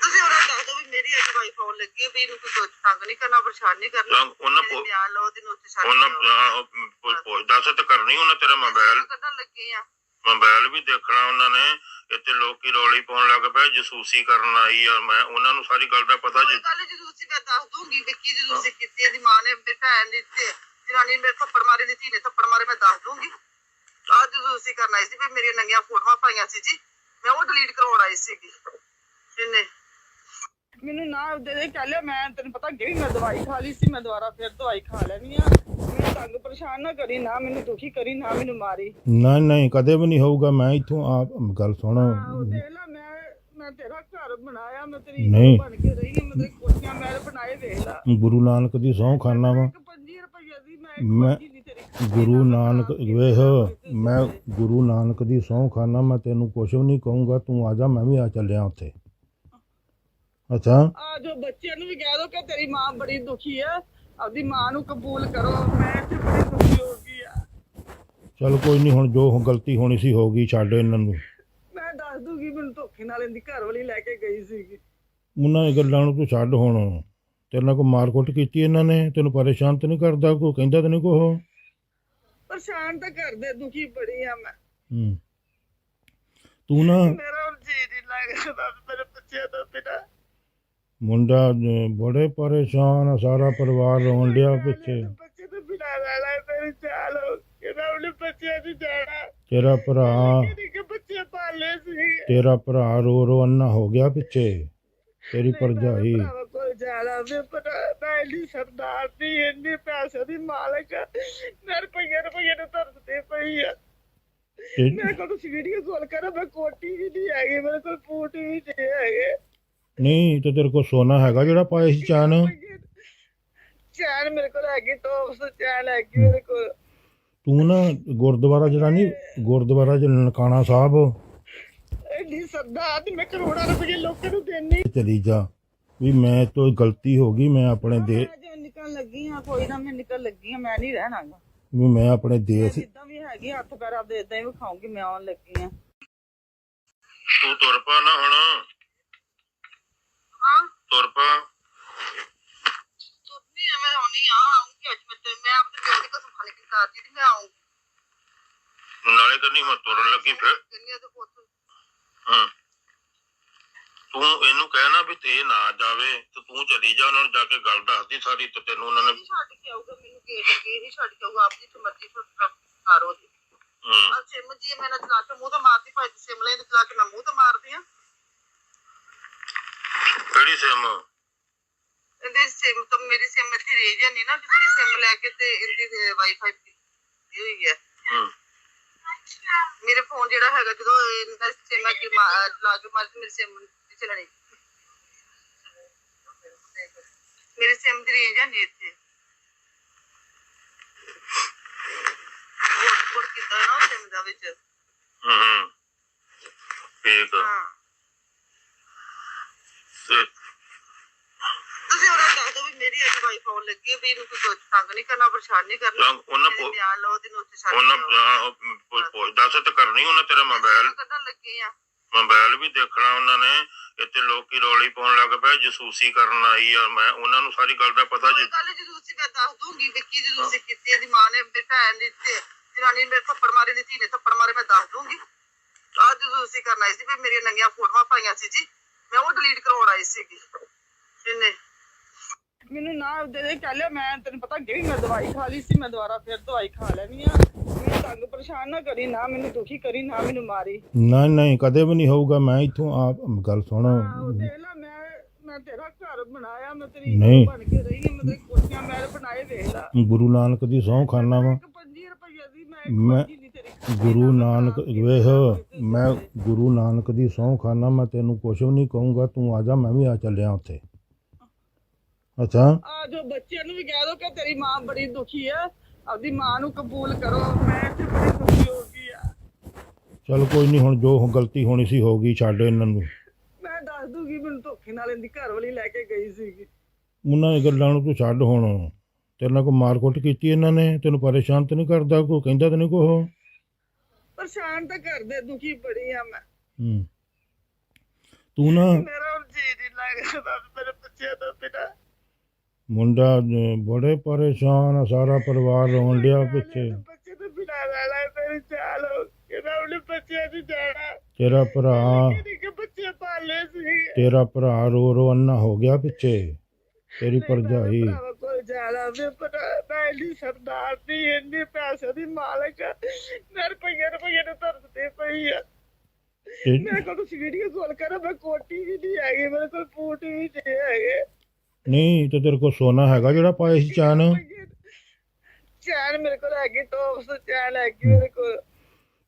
ਤੁਸੀਂ ਉਹਨਾਂ ਦੱਸ ਦਿਓ ਵੀ ਮੇਰੀ ਅੱਜ ਵਾਈਫ ਆਉਣ ਲੱਗੀ ਹੈ ਵੀ ਇਹਨੂੰ ਕੋਈ ਸੋਚ ਤੰਗ ਨਹੀਂ ਕਰਨਾ ਪਰੇਸ਼ਾਨ ਨਹੀਂ ਕਰਨਾ। ਤਾਂ ਉਹਨਾਂ ਮੇਰੇ ਕੋ ਬਿਆਨ ਲਓ ਤੇ ਨੋਟ ਛੱਡ ਉਹਨਾਂ ਦਿਓ। ਆਹ, ਪੁ- ਪੁੱਛਦਾ ਸੀ ਤੇ ਕਰਨੀ ਉਹਨਾਂ ਤੇਰਾ ਮੋਬਾਈਲ। ਕੱਢਣ ਲੱਗੇ ਆ। ਮੋਬਾਈਲ ਵੀ ਦੇਖਣਾ ਉਹਨਾਂ ਨੇ ਇੱਥੇ ਲੋਕੀ ਰੌਲੀ ਪਾਉਣ ਲੱਗ ਪਏ ਜਸੂਸੀ ਕਰਨ ਆਈ ਆ ਮੈਂ ਉਹਨਾਂ ਨੂੰ ਸਾਰੀ ਗੱਲ ਦਾ ਪਤਾ ਜੀ। ਗੱਲ ਜਦੋਂ ਤੁਸੀਂ ਮੈਂ ਦੱਸ ਦੂੰਗੀ ਵੀ ਕੀ ਜਦੋਂ ਤੁਸੀਂ ਕੀਤੀ ਇਹਦੀ ਮਾਂ ਨੇ ਮੇਰੀ ਭੈਣ ਦੀ ਤੇ ਜਨਾਨੀ ਨੇ ਮੇਰੇ ਥੱਪੜ ਮਾਰੇ ਦੀ ਧੀ ਨੇ ਥੱਪੜ ਮਾਰੇ ਮੈਂ ਦੱਸ ਦੂੰਗੀ। ਅੱਜ ਜਦੋਂ ਤੁਸੀਂ ਕਰਨ ਆਈ ਸੀ ਵੀ ਮੇਰੀਆਂ ਨੰਗੀਆਂ ਫੋਟੋਆਂ ਪਾਈਆਂ ਸੀ ਜੀ ਮੈਂ ਉਹ ਡਿਲੀਟ ਕਰਵਾਉਣ ਆਈ ਸੀਗੀ। ਇਹਨੇ। ਮੈਨੂੰ ਨਾ ਦੇ ਦੇ ਕਹਿ ਲਿਆ ਮੈਂ ਤੈਨੂੰ ਪਤਾ ਅੱਗੇ ਵੀ ਮੈਂ ਦਵਾਈ ਖਾ ਲਈ ਸੀ ਮੈਂ ਦੁਬਾਰਾ ਫਿਰ ਦਵਾਈ ਖਾ ਲੈਣੀ ਆ। ਤੰਗ ਪਰੇਸ਼ਾਨ ਨਾ ਕਰੀ ਨਾ ਮੈਨੂੰ ਦੁਖੀ ਕਰੀ ਨਾ ਮੈਨੂੰ ਮਾਰੀ। ਨਹੀਂ ਨਹੀਂ ਕਦੇ ਵੀ ਨਹੀਂ ਹੋਊਗਾ ਮੈਂ ਇੱਥੋਂ ਆਪ ਗੱਲ ਸੁਣ। ਆਹੋ ਦੇਖ ਲਾ ਮੈਂ ਮੈਂ ਤੇਰਾ ਘਰ ਬਣਾਇਆ ਮੈਂ ਤੇਰੀ ਨਹੀਂ। ਬਣ ਕੇ ਰਹੀ ਹਾਂ ਮੈਂ ਤੇਰੀ ਕੋਠੀਆਂ ਮੈਂ ਬਣਾਏ ਵੇਖ ਲਾ। ਗੁਰੂ ਨਾਨਕ ਦੀ ਸਹੁੰ ਖਾਨਾ ਵਾ। ਇੱਕ 25 ਰੁਪਏ ਦੀ ਮੈਂ ਮੈਂ- ਇੱਕ ਨਹੀਂ ਤੇਰੀ ਖਾਧੀ ਗੁਰੂ ਨਾਨਕ ਵੇਖ ਮੈਂ ਗੁਰੂ ਨਾਨਕ ਦੀ ਸਹੁੰ ਖਾਨਾ ਮੈਂ ਤੈਨੂੰ ਕੁਛ ਵੀ ਨਹੀਂ ਕਹੂੰਗਾ ਤੂੰ ਆ ਜਾ ਮੈਂ ਵੀ ਆ ਚੱਲਿਆ ਉੱਥੇ। ਅੱਛਾ। ਆ ਜੋ ਬੱਚਿਆਂ ਨੂੰ ਵੀ ਕਹਿ ਦੋ ਕਿ ਤੇਰੀ ਮਾਂ ਬੜੀ ਦੁਖੀ ਹੈ ਆਪਦੀ ਮਾਂ ਨੂੰ ਕਬੂਲ ਕਰੋ ਮੈਂ ਤੇ ਬੜੀ ਦੁਖੀ ਹੋ ਗਈ ਆ। ਚਲ ਕੋਈ ਨਹੀਂ ਹੁਣ ਜੋ ਗਲਤੀ ਹੋਣੀ ਸੀ ਹੋ ਗਈ ਛੱਡ ਇਹਨਾਂ ਨੂੰ। ਮੈਂ ਦੱਸ ਦੂਗੀ ਮੈਨੂੰ ਧੋਖੇ ਨਾਲ ਇਹਦੀ ਘਰ ਵਾਲੀ ਲੈ ਕੇ ਗਈ ਸੀਗੀ। ਉਹਨਾਂ ਦੀ ਗੱਲਾਂ ਨੂੰ ਤੂੰ ਛੱਡ ਹੁਣ। ਤੇਰੇ ਨਾਲ ਕੋਈ ਮਾਰਕੁੱਟ ਕੀਤੀ ਇਹਨਾਂ ਨੇ? ਤੈਨੂੰ ਪਰੇਸ਼ਾਨ ਤੇ ਨਹੀਂ ਕਰਦਾ ਕੋਈ? ਕਹਿੰਦਾ ਤੇ ਨਹੀਂ ਕੋਹ ਪਰੇਸ਼ਾਨ ਤਾਂ ਕਰਦੇ ਦੁਖੀ ਬੜੀ ਆ ਮੈਂ। ਹੂੰ। ਤੂੰ ਨਾ ਮੇਰਾ ਹੁਣ ਜੀ ਨਹੀਂ ਲੱਗਦਾ ਮੇਰੇ ਬੱਚਿਆਂ ਦਾ ਬਿਨਾ। ਮੁੰਡਾ ਅਹ, ਬੜੇ ਪਰੇਸ਼ਾਨ ਆ ਸਾਰਾ ਪਰਿਵਾਰ ਰੋਣ ਡਿਆ ਪਿੱਛੇ। ਬੱਚੇ ਬਿਨਾ ਤੇਰੀ ਚਾਲ। ਹੋ ਕਿਹਦਾ ਉਹਨੇ ਬੱਚਿਆਂ ਦੀ ਜਾਣਾ ਤੇਰਾ ਭਰਾ। ਕਿਹਦੇ ਕੇ ਬੱਚੇ ਪਾਲੇ ਸੀ ਤੇਰਾ ਭਰਾ ਰੋ ਰੋ ਅੰਨਾ ਹੋ ਗਿਆ ਪਿੱਛੇ। ਤੇਰੀ ਭਰਜਾਈ। ਭਰਾਵਾਂ ਕੋਲ ਜਾਣਾ ਵੀ ਪਤਾ ਮੈਂ ਇੰਨੀ ਸਰਦਾਰ ਦੀ ਇੰਨੇ ਪੈਸੇ ਦੀ ਮਾਲਕ ਆ। ਮੈਂ ਰੁਪਈਏ ਰੁਪਈਏ ਨੂੰ ਤਰਸਦੀ ਪਈ ਆ। ਤੇ ਮੇਰੇ ਕੋਲ ਤੁਸੀਂ ਵੀਡੀਓ ਕਾਲ ਕਰੋ ਮੈਂ ਕੋਟੀ ਵੀ ਨਹੀਂ ਹੈਗੀ ਮੇਰੇ ਕੋਲ ਬੂਟ ਵੀ ਨਹੀਂ ਹੈਗੇ। ਨਹੀਂ ਤੇ ਤੇਰੇ ਕੋਲ ਸੋਨਾ ਹੈਗਾ ਜਿਹੜਾ ਪਾਇਆ ਸੀ ਚਾਨ? ਚੈਨ ਮੇਰੇ ਕੋਲ ਹੈਗੀ ਟੋਪਸ ਚੈਨ ਹੈਗੀ ਮੇਰੇ ਕੋਲ। ਤੂੰ ਨਾ ਗੁਰਦੁਆਰਾ ਜਿਹੜਾ ਨਹੀਂ ਗੁਰਦੁਆਰਾ ਜਿਹੜਾ ਨਨਕਾਣਾ ਸਾਹਿਬ। ਇੰਨੀ ਸਰਦਾਰ ਦੀ ਮੈਂ ਕਰੋੜਾਂ ਰੁਪਏ ਲੋਕਾਂ ਨੂੰ ਦੇਣੀ। ਚਲੀ ਜਾ। ਵੀ ਮੈਂ ਤੋਂ ਗਲਤੀ ਹੋ ਗਈ ਮੈਂ ਆਪਣੇ ਦੇ ਨਿਕਲ ਲੱਗੀ ਆ ਕੋਈ ਨਾ ਮੈਂ ਨਿਕਲ ਲੱਗੀ ਆ ਮੈਂ ਨਹੀਂ ਰਹਿਣਾ ਗਾ। ਵੀ ਮੈਂ ਆਪਣੇ ਦੇਸ਼ ਜਿੱਦਾਂ ਵੀ ਹੈਗੀ ਹੱਥ ਪੈਰ ਆਪਦੇ ਇਦਾਂ ਹੀ ਵਿਖਾਉਂਗੀ ਮੈਂ ਆਉਣ ਲੱਗੀ ਆ ਤੂੰ ਤੁਰ ਪਾ ਨਾ ਹੁਣ। ਹਾਂ। ਤੁਰ ਪਾ। ਨਹੀਂ ਮੈਂ ਆਉਣੀ ਆ ਆਉਂਗੀ ਅੱਜ ਮੈਂ ਤੇ। ਮੈਂ ਆਪਣੇ ਪਿਓ ਦੀ ਕਸਮ ਖਾ ਲਈ ਕਿ ਕਰਦੀ ਤੇ ਮੈਂ ਆਉਂਗੀ ਨਾਲੇ ਕਰਨੀ ਮੈਂ ਤੁਰਨ ਲੱਗੀ ਫਿਰ। ਕਿੰਨੀ ਤੇ ਪੁੱਤ। ਹਾਂ। ਤੂੰ ਇਹਨੂੰ ਕਹਿਣਾ ਵੀ ਤੇ ਨਾ ਜਾਵੇ ਤੇ ਤੂੰ ਚਲੀ ਜਾ ਉਹਨਾਂ ਨੂੰ ਜਾ ਕੇ ਗੱਲ ਦੱਸਦੀ ਸਾਰੀ ਤੇ ਤੈਨੂੰ ਉਹਨਾਂ ਨੇ ਛੱਡ ਕੇ ਆਊਗਾ ਮੈਨੂੰ ਗੇਟ ਅੱਗੇ ਨਹੀਂ ਛੱਡ ਕੇ ਆਊਗਾ ਆਪ ਜਿੱਥੇ ਮਰਜ਼ੀ ਕਰੋ ਦੀ ਹੂੰ। ਸਿਮ ਜੀ ਮੈਂ ਨਾ ਚਲਾ ਕੇ ਮੂੰਹ ਤੇ ਮਾਰਦੀ ਭਾਈ ਸਿਮ ਲੈ ਤੇ ਚਲਾ ਕੇ ਮੈਂ ਮੂੰਹ ਤੇ ਮਾਰਦੀ ਆ। ਕਿਹੜੀ ਸਿਮ ਇਹਦੇ ਸਿਮ ਤੋਂ ਮੇਰੀ ਸਿਮ ਇੱਥੇ ਰਹਿ ਜਾਂਦੀ ਨਾ ਕਿਸੇ ਦੀ ਸਿਮ ਲੈ ਕੇ ਤੇ ਇਹਦੀ ਵਾਈਫਾਈ ਦੀ ਹੋਈ ਹੈ। ਹੂੰ। ਮੇਰੇ ਫੋਨ ਜਿਹੜਾ ਹੈਗਾ ਜਦੋਂ ਇਹਦਾ ਸਿਮ ਆ ਕੇ ਚਲਾ ਕੇ ਮਾਰ ਮੇਰੀ ਸਿਮ ਨਹੀਂ ਚੱਲਣੀ। ਮੇਰੀ ਸਿਮ ਦੀ ਰੇਂਜ ਹੈ ਨਹੀਂ ਇੱਥੇ। ਕੋਡ ਕਿਦਾਂ ਨਾ ਸਿਮ ਦਾ ਵਿੱਚ? ਹੂੰ ਹੂੰ। ਠੀਕ। ਹਾਂ। ਤੁਸੀਂ ਉਹਨਾਂ ਨੂੰ ਦੱਸ ਦਿਓ ਵੀ ਮੇਰੀ ਅੱਜ ਵਾਈਫਾਈ ਲੱਗੀ ਹੈ ਵੀ ਇਹਨੂੰ ਕੋਈ ਤੰਗ ਨਹੀਂ ਕਰਨਾ ਪਰੇਸ਼ਾਨ ਨਹੀਂ ਕਰਨਾ। ਉਹਨਾਂ ਮੇਰੇ ਪੁ- ਬਿਆਨ ਲਓ ਤੇ ਨੋਟ ਛੱਡ ਉਹਨਾਂ ਦਿਓ। ਆਹ, ਪੁ- ਪੁੱਛਦਾ ਸੀ ਤੇ ਕਰਨੀ ਉਹਨਾਂ ਤੇਰਾ ਮੋਬਾਈਲ ਕੱਢਣ ਲੱਗੇ ਆ? ਮੋਬਾਈਲ ਵੀ ਦੇਖਣਾ ਉਹਨਾਂ ਨੇ ਇੱਥੇ ਲੋਕੀ ਰੌਲੀ ਪਾਉਣ ਲੱਗ ਪਏ ਜਸੂਸੀ ਕਰਨ ਆਈ ਆ। ਮੈਂ ਉਹਨਾਂ ਨੂੰ ਸਾਰੀ ਗੱਲ ਦਾ ਪਤਾ ਜੀ ਗੱਲ ਜਦੋਂ ਤੁਸੀਂ ਮੈਂ ਦੱਸ ਦੂੰਗੀ ਵੀ ਕੀ ਜਦੋਂ ਤੁਸੀਂ ਕੀਤੀ ਇਹਦੀ ਮਾਂ ਨੇ ਮੇਰੀ ਭੈਣ ਨੇ ਤੇ ਜਨਾਨੀ ਨੇ ਮੇਰੇ ਥੱਪੜ ਮਾਰੇ ਦੀ ਧੀ ਨੇ ਥੱਪੜ ਮਾਰੇ ਮੈਂ ਦੱਸ ਦੂੰਗੀ ਆਹ ਜਦੋਂ ਤੁਸੀਂ ਕਰਨ ਆਈ ਸੀ ਵੀ ਮੇਰੀਆਂ ਨੰਗੀਆਂ ਫੋਟੋਆਂ ਪਾਈਆਂ ਸੀ ਜੀ। ਮੈਂ ਉਹ ਡਿਲੀਟ ਕਰਵਾਉਣ ਆਈ ਸੀਗੀ। ਇਹਨੇ। ਮੈਨੂੰ ਨਾ ਦੇ ਦੇ ਕਹਿ ਲਿਆ ਮੈਂ ਤੈਨੂੰ ਪਤਾ ਅੱਗੇ ਵੀ ਮੈਂ ਦਵਾਈ ਖਾ ਲਈ ਸੀ ਮੈਂ ਦੁਬਾਰਾ ਫਿਰ ਦਵਾਈ ਖਾ ਲੈਣੀ ਆ। ਮੈਨੂੰ ਤੰਗ ਪਰੇਸ਼ਾਨ ਨਾ ਕਰੀ ਨਾ ਮੈਨੂੰ ਦੁਖੀ ਕਰੀ ਨਾ ਮੈਨੂੰ ਮਾਰੀ। ਨਹੀਂ ਨਹੀਂ ਕਦੇ ਵੀ ਨਹੀਂ ਹੋਊਗਾ ਮੈਂ ਇੱਥੋਂ ਆਪ ਗੱਲ ਸੁਣ। ਦੇਖ ਲੈ ਮੈਂ ਮੈਂ ਤੇਰਾ ਘਰ ਬਣਾਇਆ ਮੈਂ ਤੇਰੀ ਨਹੀਂ। ਬਣ ਕੇ ਰਹੀ ਹਾਂ ਮੈਂ ਤੇਰੀ ਕੋਠੀਆਂ ਮਹਿਲ ਬਣਾਏ ਵੇਖ ਲੈ। ਗੁਰੂ ਨਾਨਕ ਦੀ ਸਹੁੰ ਖਾਨਾ ਵਾ। ਇੱਕ 25 ਰੁਪਏ ਦੀ ਮੈਂ ਇੱਕ ਮੈਂ- ਪੰਜੀ ਨਹੀਂ ਤੇਰੀ ਗੁਰੂ ਨਾਨਕ ਵੇਖ ਮੈਂ ਗੁਰੂ ਨਾਨਕ ਦੀ ਸਹੁੰ ਖਾਨਾ ਮੈਂ ਤੈਨੂੰ ਕੁਛ ਵੀ ਨਹੀਂ ਕਹੂੰਗਾ ਤੂੰ ਆ ਜਾ ਮੈਂ ਵੀ ਆ ਚੱਲਿਆ ਉੱਥੇ। ਅੱਛਾ? ਆ ਜੋ ਬੱਚਿਆਂ ਨੂੰ ਵੀ ਕਹਿ ਦੋ ਕਿ ਤੇਰੀ ਮਾਂ ਬੜੀ ਦੁਖੀ ਹੈ ਆਪਦੀ ਮਾਂ ਨੂੰ ਕਬੂਲ ਕਰੋ ਮੈਂ ਤੇ ਬੜੀ ਦੁਖੀ ਹੋ ਗਈ ਆ। ਚਲ ਕੋਈ ਨਹੀਂ ਹੁਣ ਜੋ ਗਲਤੀ ਹੋਣੀ ਸੀ ਹੋ ਗਈ ਛੱਡ ਇਹਨਾਂ ਨੂੰ। ਮੈਂ ਦੱਸ ਦੂਗੀ ਮੈਨੂੰ ਧੋਖੇ ਨਾਲ ਇਹਦੀ ਘਰ ਵਾਲੀ ਲੈ ਕੇ ਗਈ ਸੀਗੀ। ਉਹਨਾਂ ਦੀ ਗੱਲਾਂ ਨੂੰ ਤੂੰ ਛੱਡ ਹੁਣ। ਤੇਰੇ ਨਾਲ ਕੋਈ ਮਾਰਕੁੱਟ ਕੀਤੀ ਇਹਨਾਂ ਨੇ? ਤੈਨੂੰ ਪਰੇਸ਼ਾਨ ਤੇ ਨਹੀਂ ਕਰਦਾ ਕੋਈ? ਕਹਿੰਦਾ ਤੇ ਨਹੀਂ ਕੋਹ ਪਰੇਸ਼ਾਨ ਤਾਂ ਕਰਦੇ ਦੁਖੀ ਬੜੀ ਆ ਮੈਂ। ਹੂੰ। ਤੂੰ ਨਾ ਮੇਰਾ ਹੁਣ ਜੀ ਨਹੀਂ ਲੱਗਦਾ ਮੇਰੇ ਬੱਚਿਆਂ ਦਾ ਬਿਨਾ। ਮੁੰਡਾ ਅਹ, ਬੜੇ ਪਰੇਸ਼ਾਨ ਆ ਸਾਰਾ ਪਰਿਵਾਰ ਰੋਣ ਡਿਆ ਪਿੱਛੇ। ਬੱਚੇ ਤੋਂ ਬਿਨਾ ਰਹਿਣਾ ਤੇਰੀ ਚਾਲ ਹੋ ਕਿਹਦਾ ਉਹਨੇ ਬੱਚਿਆਂ ਦੀ ਜਾਣਾ ਤੇਰਾ ਭਰਾ ਕਿਹਦੇ ਕੇ ਬੱਚੇ ਪਾਲੇ ਸੀ। ਤੇਰਾ ਭਰਾ ਰੋ ਰੋ ਅੰਨਾ ਹੋ ਗਿਆ ਪਿੱਛੇ। ਤੇਰੀ ਭਰਾਵਾਂ ਜਾਣਾ ਵੀ ਪਤਾ ਮੈਂ ਇੰਨੀ ਸਰਦਾਰ ਦੀ ਇੰਨੇ ਪੈਸੇ ਦੀ ਮਾਲਕ। ਮੈਂ ਰੁਪਈਏ ਰੁਪਈਏ ਨੂੰ ਤਰਸਦੀ ਪਈ ਆ। ਮੇਰੇ ਕੋਲ ਤੁਸੀਂ ਵੀਡੀਓ ਕਾਲ ਕਰੋ ਮੈਂ ਕੋਟੀ ਵੀ ਨਹੀਂ ਹੈਗੀ ਮੇਰੇ ਕੋਲ ਬੂਟ ਵੀ ਨਹੀਂ ਹੈਗੇ। ਨਹੀਂ ਤੇ ਤੇਰੇ ਕੋਲ ਸੋਨਾ ਹੈਗਾ ਜਿਹੜਾ ਪਾਇਆ ਸੀ ਚਾਨ। ਚੈਨ ਮੇਰੇ ਕੋਲ ਹੈਗੀ ਟੋਪਸ ਚੈਨ ਹੈਗੀ ਮੇਰੇ ਕੋਲ।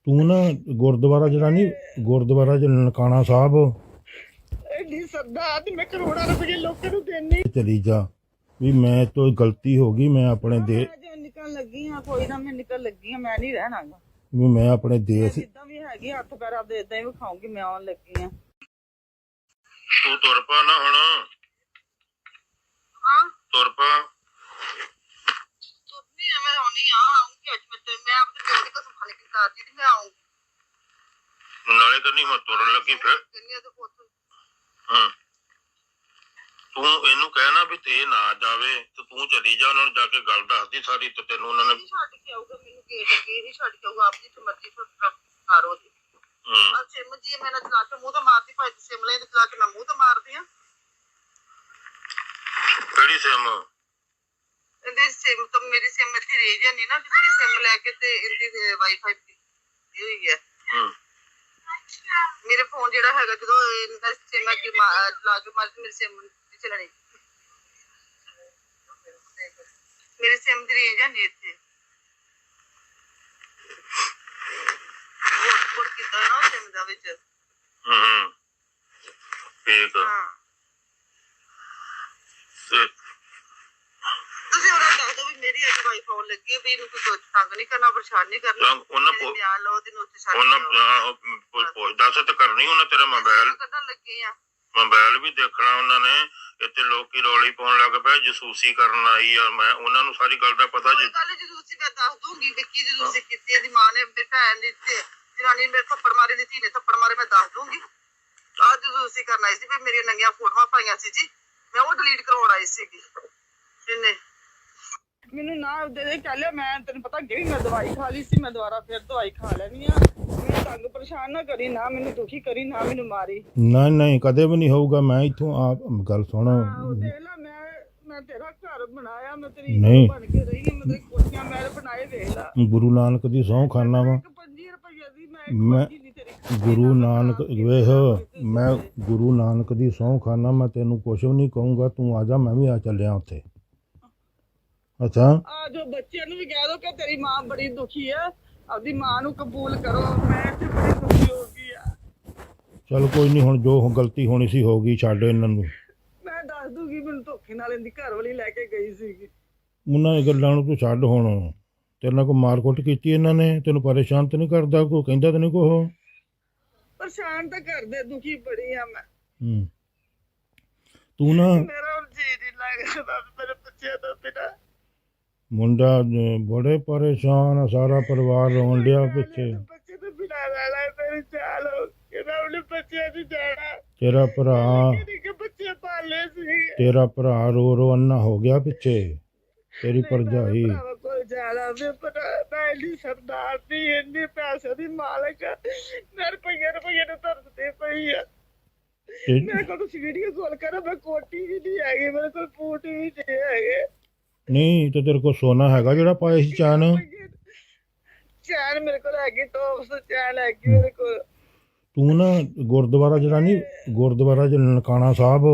ਤੂੰ ਨਾ ਗੁਰਦੁਆਰਾ ਜਿਹੜਾ ਨਹੀਂ ਗੁਰਦੁਆਰਾ ਜਿਹੜਾ ਨਨਕਾਣਾ ਸਾਹਿਬ। ਇੰਨੀ ਸਰਦਾਰ ਮੈਂ ਕਰੋੜਾਂ ਰੁਪਏ ਲੋਕਾਂ ਨੂੰ ਦੇਣੀ। ਚਲੀ ਜਾ। ਵੀ ਮੈਂ ਤੋਂ ਗਲਤੀ ਹੋ ਗਈ ਮੈਂ ਆਪਣੇ ਦੇ ਜੋ ਨਿਕਲ ਲੱਗੀ ਆ ਕੋਈ ਨਾ ਮੈਂ ਨਿਕਲ ਲੱਗੀ ਆ ਮੈਂ ਨਹੀਂ ਰਹਿਣਾ ਗਾ। ਵੀ ਮੈਂ ਆਪਣੇ ਦੇਸ਼ ਜਿੱਦਾਂ ਵੀ ਹੈਗੀ ਹੱਥ ਪੈਰ ਆਪਦੇ ਇਦਾਂ ਹੀ ਵਿਖਾਉਂਗੀ ਮੈਂ ਆਉਣ ਲੱਗੀ ਆ ਤੂੰ ਤੁਰ ਪਾ ਨਾ ਹੁਣ। ਹਾਂ? ਤੁਰ ਪਾ। ਨਹੀਂ ਮੈਂ ਆਉਣੀ ਆ ਆਉਂਗੀ ਅੱਜ ਮੈਂ ਤੇ। ਮੈਂ ਆਪਣੇ ਪਿਓ ਦੀ ਕਸਮ ਖਾ ਲਈ ਕਿ ਕਰਦੀ ਤੇ ਮੈਂ ਆਉਂਗੀ। ਨਾਲੇ ਕਰਨੀ ਮੈਂ ਤੁਰਨ ਲੱਗੀ ਫਿਰ। ਕਿੰਨੀ ਤੇ ਪੁੱਤ। ਹਾਂ। ਤੂੰ ਇਹਨੂੰ ਕਹਿਣਾ ਵੀ ਤੇ ਨਾ ਜਾਵੇ ਤੇ ਤੂੰ ਚਲੀ ਜਾ ਉਹਨਾਂ ਨੂੰ ਜਾ ਕੇ ਗੱਲ ਦੱਸਦੀ ਸਾਰੀ ਤੇ ਤੈਨੂੰ ਉਹਨਾਂ ਨੇ ਛੱਡ ਕੇ ਆਊਗਾ ਮੈਨੂੰ ਗੇਟ ਅੱਗੇ ਨਹੀਂ ਛੱਡ ਕੇ ਆਊਗਾ ਆਪ ਜਿੱਥੇ ਮਰਜ਼ੀ ਕਰੋ ਦੀ ਹੂੰ। ਆ ਸਿਮ ਜੀ ਨਾ ਚਲਾ ਕੇ ਮੂੰਹ ਤੇ ਮਾਰਦੀ ਭਾਈ ਤੂੰ ਸਿਮਲੇ ਦੀ ਚਲਾ ਕੇ ਮੈਂ ਮੂੰਹ ਤੇ ਮਾਰਦੀ ਆ। ਕਿਹੜੀ ਸਿਮ? ਇਹਦੇ ਸਿਮ ਤੋਂ ਮੇਰੀ ਸਿਮ ਇੱਥੇ ਰਹਿ ਜਾਂਦੀ ਨਾ ਕਿਸੇ ਦੀ ਸਿਮ ਲੈ ਕੇ ਤੇ ਇਹਦੀ ਵਾਈਫਾਈ ਦੀ ਹੋਈ ਹੈ। ਹੂੰ। ਮੇਰੇ ਫੋਨ ਜਿਹੜਾ ਹੈਗਾ ਜਦੋਂ ਇਹਦਾ ਸਿਮ ਹੈ ਕਿ ਮਾ- ਚਲਾ ਕੇ ਮਾਰ ਮੇਰੀ ਸਿਮ ਨਹੀਂ ਚੱਲਣੀ ਮੇਰੀ ਸਿਮ ਦੀ ਰੇਂਜ ਹੈ ਨਹੀਂ ਇੱਥੇ ਕੋਡ ਕੋਡ ਕੀਤਾ ਨਾ ਸਿਮ ਦਾ ਵਿੱਚ ਹੂੰ ਹੂੰ ਠੀਕ ਆ। ਹਾਂ ਤੇ ਤੁਸੀਂ ਉਹਨਾਂ ਨੂੰ ਦੱਸ ਦਿਓ ਵੀ ਮੇਰੀ ਅੱਜ ਵਾਈਫਾਈ ਲੱਗੀ ਹੈ ਵੀ ਇਹਨੂੰ ਕੋਈ ਤੰਗ ਨਹੀਂ ਕਰਨਾ ਪਰੇਸ਼ਾਨ ਨਹੀਂ ਕਰਨਾ ਤਾਂ ਉਹਨਾਂ ਮੇਰੇ ਕੋ- ਬਿਆਨ ਲਓ ਤੇ ਨੋਟਿਸ ਛੱਡ ਉਹਨਾਂ ਦਿਓ। ਆਹ, ਪੁੱਛ ਪੁੱਛ ਦੱਸ ਤੇ ਕਰਨੀ ਉਹਨਾਂ ਤੇਰਾ ਮੋਬਾਈਲ ਕੱਢਣ ਲੱਗੇ ਆ ਮੋਬਾਈਲ ਵੀ ਦੇਖਣਾ ਉਹਨਾਂ ਨੇ ਇੱਥੇ ਲੋਕੀ ਰੌਲੀ ਪਾਉਣ ਲੱਗ ਪਏ ਜਸੂਸੀ ਕਰਨ ਆਈ ਆ ਮੈਂ ਉਹਨਾਂ ਨੂੰ ਸਾਰੀ ਗੱਲ ਦਾ ਪਤਾ ਜੀ। ਗੱਲ ਜਦੋਂ ਤੁਸੀਂ ਮੈਂ ਦੱਸ ਦੂੰਗੀ ਵਿੱਕੀ ਜਦੋਂ ਤੁਸੀਂ ਕੀਤੀ ਇਹਦੀ ਮਾਂ ਨੇ ਮੇਰੀ ਭੈਣ ਨੇ ਤੇ ਜਨਾਨੀ ਨੇ ਮੇਰੇ ਥੱਪੜ ਮਾਰੇ ਦੀ ਧੀ ਨੇ ਥੱਪੜ ਮਾਰੇ ਮੈਂ ਦੱਸ ਦੂੰਗੀ। ਆਹ ਜਦੋਂ ਤੁਸੀਂ ਕਰਨ ਆਈ ਸੀ ਵੀ ਮੇਰੀਆਂ ਨੰਗੀਆਂ ਫੋਟੋਆਂ ਪਾਈਆਂ ਸੀ ਜੀ ਮੈਂ ਉਹ ਡਿਲੀਟ ਕਰਵਾਉਣ ਆਈ ਸੀਗੀ। ਇਹਨੇ। ਮੈਨੂੰ ਨਾ ਦੇ ਦੇ ਕਹਿ ਲਿਆ ਮੈਂ ਤੈਨੂੰ ਪਤਾ ਅੱਗੇ ਵੀ ਮੈਂ ਦਵਾਈ ਖਾ ਲਈ ਸੀ ਮੈਂ ਦੁਬਾਰਾ ਫਿਰ ਦਵਾਈ ਖਾ ਲੈਣੀ ਆ। ਤੰਗ ਪਰੇਸ਼ਾਨ ਨਾ ਕਰੀ ਨਾ ਮੈਨੂੰ ਦੁਖੀ ਕਰੀ ਨਾ ਮੈਨੂੰ ਮਾਰੀ। ਨਹੀਂ ਨਹੀਂ ਕਦੇ ਵੀ ਨਹੀਂ ਹੋਊਗਾ ਮੈਂ ਇੱਥੋਂ ਆਪ ਗੱਲ ਸੁਣ। ਆਹੋ ਦੇਖ ਲੈ ਮੈਂ ਮੈਂ ਤੇਰਾ ਘਰ ਬਣਾਇਆ ਮੈਂ ਤੇਰੀ ਨਹੀਂ। ਬਣ ਕੇ ਰਹੀ ਹਾਂ ਮੈਂ ਤੇਰੀ ਕੋਠੀਆਂ ਮੈਂ ਬਣਾਏ ਵੇਖ ਲੈ। ਗੁਰੂ ਨਾਨਕ ਦੀ ਸਹੁੰ ਖਾਨਾ ਵਾ। ਇੱਕ 25 ਰੁਪਏ ਦੀ ਮੈਂ ਮੈਂ- ਕੋਠੀ ਨਹੀਂ ਤੇਰੀ ਗੁਰੂ ਨਾਨਕ ਵੇਖ ਮੈਂ ਗੁਰੂ ਨਾਨਕ ਦੀ ਸਹੁੰ ਖਾਨਾ ਮੈਂ ਤੈਨੂੰ ਕੁਛ ਵੀ ਨਹੀਂ ਕਹੂੰਗਾ ਤੂੰ ਆ ਜਾ ਮੈਂ ਵੀ ਆ ਚੱਲਿਆ ਉੱਥੇ। ਅੱਛਾ। ਆ ਜੋ ਬੱਚਿਆਂ ਨੂੰ ਵੀ ਕਹਿ ਦੋ ਕਿ ਤੇਰੀ ਮਾਂ ਬੜੀ ਦੁਖੀ ਹੈ। ਆਪਦੀ ਮਾਂ ਨੂੰ ਕਬੂਲ ਕਰੋ ਮੈਂ ਤੇ ਬੜੀ ਦੁਖੀ ਹੋ ਗਈ ਆ। ਚਲ ਕੋਈ ਨਹੀਂ ਹੁਣ ਜੋ ਗਲਤੀ ਹੋਣੀ ਸੀ ਹੋ ਗਈ ਛੱਡ ਇਹਨਾਂ ਨੂੰ। ਮੈਂ ਦੱਸ ਦੂਗੀ ਮੈਨੂੰ ਧੋਖੇ ਨਾਲ ਇਹਦੀ ਘਰ ਵਾਲੀ ਲੈ ਕੇ ਗਈ ਸੀਗੀ। ਉਹਨਾਂ ਦੀ ਗੱਲਾਂ ਨੂੰ ਤੂੰ ਛੱਡ ਹੁਣ। ਤੇਰੇ ਨਾਲ ਕੋਈ ਮਾਰਕੁੱਟ ਕੀਤੀ ਇਹਨਾਂ ਨੇ? ਤੈਨੂੰ ਪਰੇਸ਼ਾਨ ਤੇ ਨਹੀਂ ਕਰਦਾ ਕੋਈ? ਕਹਿੰਦਾ ਤੇ ਨਹੀਂ ਕੋਹ ਪਰੇਸ਼ਾਨ ਤਾਂ ਕਰਦੇ ਦੁਖੀ ਬੜੀ ਆ ਮੈਂ। ਹੂੰ। ਤੂੰ ਨਾ ਮੇਰਾ ਜੀ ਨਹੀਂ ਲੱਗਦਾ ਮੇਰੇ ਬੱਚਿਆਂ ਦਾ ਬਿਨਾ। ਮੁੰਡਾ ਬੜੇ ਪਰੇਸ਼ਾਨ ਆ ਸਾਰਾ ਪਰਿਵਾਰ ਰੋਣ ਡਿਆ ਪਿੱਛੇ। ਬੱਚੇ ਤੋਂ ਬਿਨਾ ਰਹਿਣਾ ਮੇਰੇ ਚਾਲ ਹੋ ਕਿਹਦਾ ਉਹਨੇ ਬੱਚਿਆਂ ਦੀ ਜਾਣਾ ਤੇਰਾ ਭਰਾ ਕਿਹੜੀ ਕਿ ਬੱਚੇ ਪਾਲੇ ਸੀ ਤੇਰਾ ਭਰਾ ਰੋ ਰੋ ਅੰਨਾ ਹੋ ਗਿਆ ਪਿੱਛੇ। ਤੇਰੀ ਭਰਜਾਈ। ਭਰਾਵਾਂ ਕੋਲ ਜਾਣਾ ਵੇ ਪਰ ਮੈਂ ਇੰਨੀ ਸਰਦਾਰ ਦੀ ਇੰਨੇ ਪੈਸੇ ਦੀ ਮਾਲਕ ਆ। ਮੈਂ ਰੁਪਈਏ ਰੁਪਈਏ ਨੂੰ ਤਰਸਦੇ ਪਈ ਆ। ਤੇ ਮੇਰੇ ਕੋਲ ਤੁਸੀਂ ਵੀਡੀਓ ਕਾਲ ਕਰੋ ਮੈਂ ਕੋਟੀ ਵੀ ਨਹੀਂ ਹੈਗੀ ਮੇਰੇ ਕੋਲ ਬੂਟ ਵੀ ਨਹੀਂ ਹੈਗੇ। ਨਹੀਂ ਤੇ ਤੇਰੇ ਕੋਲ ਸੋਨਾ ਹੈਗਾ ਜਿਹੜਾ ਪਾਇਆ ਸੀ ਚਾਨ? ਚੈਨ ਮੇਰੇ ਕੋਲ ਹੈਗੀ ਟੋਪਸ ਚੈਨ ਹੈਗੀ ਮੇਰੇ ਕੋਲ। ਤੂੰ ਨਾ ਗੁਰਦੁਆਰਾ ਜਿਹੜਾ ਨਹੀਂ ਗੁਰਦੁਆਰਾ ਜਿਹੜਾ ਨਨਕਾਣਾ ਸਾਹਿਬ।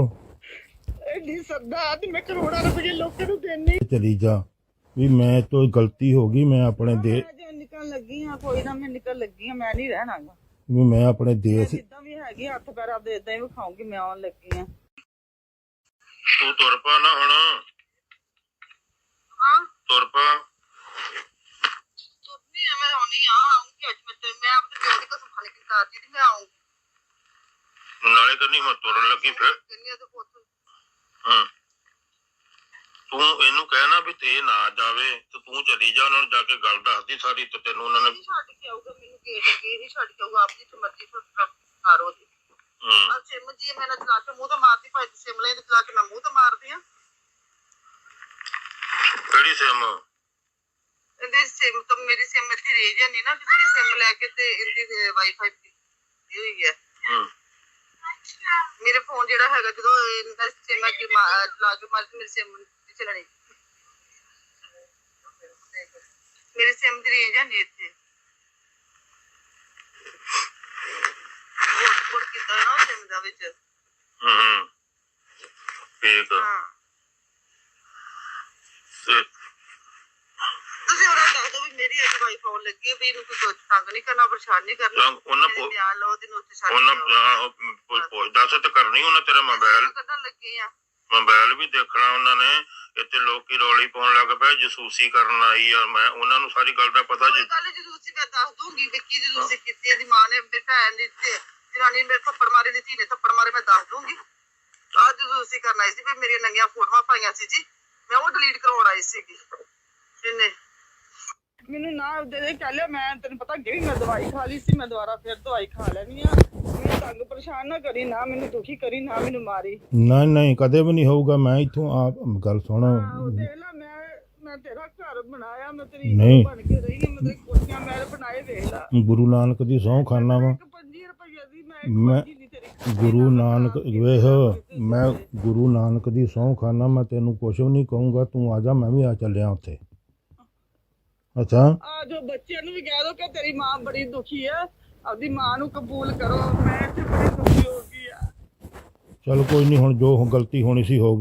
ਇੰਨੀ ਸਰਦਾਰ ਤੇ ਮੈਂ ਕਰੋੜਾਂ ਰੁਪਏ ਲੋਕਾਂ ਨੂੰ ਦੇਣੀ। ਚਲੀ ਜਾ। ਵੀ ਮੈਂ ਤੋਂ ਗਲਤੀ ਹੋ ਗਈ ਮੈਂ ਆਪਣੇ ਦੇ ਜੋ ਨਿਕਲ ਲੱਗੀ ਆ ਕੋਈ ਨਾ ਮੈਂ ਨਿਕਲ ਲੱਗੀ ਆ ਮੈਂ ਨਹੀਂ ਰਹਿਣਾਗਾ। ਵੀ ਮੈਂ ਆਪਣੇ ਦੇਸ਼ ਜਿੱਦਾਂ ਵੀ ਹੈਗੀ ਹੱਥ ਪੈਰ ਆਪਦੇ ਇਦਾਂ ਹੀ ਵਿਖਾਉਂਗੀ ਮੈਂ ਆਉਣ ਲੱਗੀ ਆ ਤੂੰ ਤੁਰ ਪਾ ਨਾ ਹੁਣ। ਹਾਂ। ਤੁਰ ਪਾ। ਨਹੀਂ ਮੈਂ ਆਉਣੀ ਆ ਆਉਂਗੀ ਅੱਜ ਮੈਂ ਤੇ। ਮੈਂ ਆਪਣੇ ਪਿਓ ਦੀ ਕਸਮ ਖਾ ਲਈ ਕਿ ਤੇ ਮੈਂ ਆਉਂਗੀ ਨਾਲੇ ਕਰਨੀ ਮੈਂ ਤੁਰਨ ਲੱਗੀ ਫਿਰ। ਕਿੰਨੀ ਤੇ ਪੁੱਤ ਹਾਂ। ਤੂੰ ਇਹਨੂੰ ਕਹਿਣਾ ਵੀ ਤੇ ਨਾ ਜਾਵੇ ਤੇ ਤੂੰ ਚਲੀ ਜਾ ਉਹਨਾਂ ਨੂੰ ਜਾ ਕੇ ਗੱਲ ਦੱਸਦੀ ਸਾਰੀ ਤੇ ਤੈਨੂੰ ਉਹਨਾਂ ਨੇ ਛੱਡ ਕੇ ਆਊਗਾ ਮੈਨੂੰ ਗੇਟ ਅੱਗੇ ਨਹੀਂ ਛੱਡ ਕੇ ਆਊਗਾ ਆਪਣੀ ਤੇ ਮਰਜ਼ੀ ਤੋਂ ਕਰੋ ਦੀ ਹੂੰ। ਆ ਸਿਮ ਜੀ ਮੈਂ ਨਾ ਚਲਾ ਕੇ ਮੂੰਹ ਤੇ ਮਾਰਦੀ ਭਾਈ ਤੂੰ ਸਿਮ ਲੈ ਤੇ ਚਲਾ ਕੇ ਮੈਂ ਮੂੰਹ ਤੇ ਮਾਰਦੀ ਆ। ਕਿਹੜੀ ਸਿਮ ਇਹਦੇ ਸਿਮ ਤੋਂ ਮੇਰੀ ਸਿਮ ਇੱਥੇ ਰਹਿ ਜਾਂਦੀ ਨਾ ਕਿਸੇ ਦੀ ਸਿਮ ਲੈ ਕੇ ਤੇ ਇਹਦੀ ਵਾਈਫਾਈ ਦੀ ਹੋਈ ਹੈ। ਹੂੰ। ਮੇਰੇ ਫੋਨ ਜਿਹੜਾ ਹੈਗਾ ਜਦੋਂ ਇਹਦਾ ਸਿਮ ਹੈ ਕਿ ਚਲਾ ਕੇ ਮਾਰ ਮੇਰੀ ਸਿਮ ਨਹੀਂ ਚੱਲਣੀ। ਮੇਰੀ ਸਿਮ ਦੀ ਰੇਂਜ ਨਹੀਂ ਇੱਥੇ। ਕੋਡ ਕੋਡ ਕੀਤਾ ਨਾ ਸਿਮ ਦਾ ਵਿੱਚ? ਹੂੰ ਹੂੰ। ਠੀਕ ਆ। ਹਾਂ। ਤੁਸੀਂ ਉਹਨਾਂ ਨੂੰ ਦੱਸ ਦਿਓ ਵੀ ਮੇਰੀ ਅੱਜ ਵਾਈਫਾਈ ਲੱਗੀ ਹੈ ਵੀ ਇਹਨੂੰ ਕੋਈ ਤੰਗ ਨਹੀਂ ਕਰਨਾ ਪਰੇਸ਼ਾਨ ਨਹੀਂ ਕਰਨਾ। ਤਾਂ ਉਹਨਾਂ ਮੇਰੇ ਕੋ- ਬਿਆਨ ਲਓ ਤੇ ਨੋਟਿਸ ਛੱਡ ਉਹਨਾਂ ਦਿਓ। ਆਹ, ਪੁੱਛ ਪੁੱਛ ਦੱਸ ਤੇ ਕਰਨੀ ਉਹਨਾਂ ਤੇਰਾ ਮੋਬਾਈਲ ਕੱਢਣ ਲੱਗੇ ਆ? ਮੋਬਾਈਲ ਵੀ ਦੇਖਣਾ ਉਹਨਾਂ ਨੇ ਇੱਥੇ ਲੋਕੀ ਰੌਲੀ ਪਾਉਣ ਲੱਗ ਪਏ ਜਸੂਸੀ ਕਰਨ ਆਈ ਆ। ਮੈਂ ਉਹਨਾਂ ਨੂੰ ਸਾਰੀ ਗੱਲ ਦਾ ਪਤਾ ਜੀ ਗੱਲ ਜਦੋਂ ਤੁਸੀਂ ਮੈਂ ਦੱਸ ਦੂੰਗੀ ਵਿੱਕੀ ਜਦੋਂ ਤੁਸੀਂ ਕੀਤੀ ਇਹਦੀ ਮਾਂ ਨੇ ਮੇਰੀ ਭੈਣ ਨੇ ਤੇ ਜਨਾਨੀ ਨੇ ਮੇਰੇ ਥੱਪੜ ਮਾਰੇ ਦੀ ਧੀ ਨੇ ਥੱਪੜ ਮਾਰੇ ਮੈਂ ਦੱਸ ਦੂੰਗੀ ਆਹ ਜਦੋਂ ਤੁਸੀਂ ਕਰਨ ਆਈ ਸੀ ਵੀ ਮੇਰੀਆਂ ਨੰਗੀਆਂ ਫੋਟੋਆਂ ਪਾਈਆਂ ਸੀ ਜੀ। ਮੈਂ ਉਹ ਡਿਲੀਟ ਕਰਵਾਉਣ ਆਈ ਸੀਗੀ। ਇਹਨੇ। ਮੈਨੂੰ ਨਾ ਦੇ ਦੇ ਕਹਿ ਲਿਆ ਮੈਂ ਤੈਨੂੰ ਪਤਾ ਅੱਗੇ ਵੀ ਮੈਂ ਦਵਾਈ ਖਾ ਲਈ ਸੀ ਮੈਂ ਦੁਬਾਰਾ ਫਿਰ ਦਵਾਈ ਖਾ ਲੈਣੀ ਆ। ਮੈਨੂੰ ਤੰਗ ਪਰੇਸ਼ਾਨ ਨਾ ਕਰੀ ਨਾ ਮੈਨੂੰ ਦੁਖੀ ਕਰੀ ਨਾ ਮੈਨੂੰ ਮਾਰੀ। ਨਹੀਂ ਨਹੀਂ ਕਦੇ ਵੀ ਨਹੀਂ ਹੋਊਗਾ ਮੈਂ ਇੱਥੋਂ ਆਪ ਗੱਲ ਸੁਣ। ਦੇਖ ਲੈ ਮੈਂ ਮੈਂ ਤੇਰਾ ਘਰ ਬਣਾਇਆ ਮੈਂ ਤੇਰੀ ਨਹੀਂ। ਬਣ ਕੇ ਰਹੀ ਹਾਂ ਮੈਂ ਤੇਰੀ ਕੋਠੀਆਂ ਮੈਂ ਬਣਾਏ ਵੇਖ ਲੈ। ਗੁਰੂ ਨਾਨਕ ਦੀ ਸਹੁੰ ਖਾਨਾ ਵਾ। ਇੱਕ 25 ਰੁਪਏ ਦੀ ਮੈਂ ਮੈਂ ਕੋਈ ਨਹੀਂ ਤੇਰੀ ਗੁਰੂ ਨਾਨਕ ਵੇਖ ਮੈਂ ਗੁਰੂ ਨਾਨਕ ਦੀ ਸਹੁੰ ਖਾਨਾ ਮੈਂ ਤੈਨੂੰ ਕੁਛ ਵੀ ਨਹੀਂ ਕਹੂੰਗਾ ਤੂੰ ਆ ਜਾ ਮੈਂ ਵੀ ਆ ਚੱਲਿਆ ਉੱਥੇ। ਅੱਛਾ? ਆ ਜੋ ਬੱਚਿਆਂ ਨੂੰ ਵੀ ਕਹਿ ਦੋ ਕਿ ਤੇਰੀ ਮਾਂ ਬੜੀ ਦੁਖੀ ਹੈ ਆਪਦੀ ਮਾਂ ਨੂੰ ਕਬੂਲ ਕਰੋ ਮੈਂ ਤੇ ਬੜੀ ਦੁਖੀ ਹੋ ਗਈ ਆ। ਚਲ ਕੋਈ ਨਹੀਂ ਹੁਣ ਜੋ ਗਲਤੀ ਹੋਣੀ ਸੀ ਹੋ ਗਈ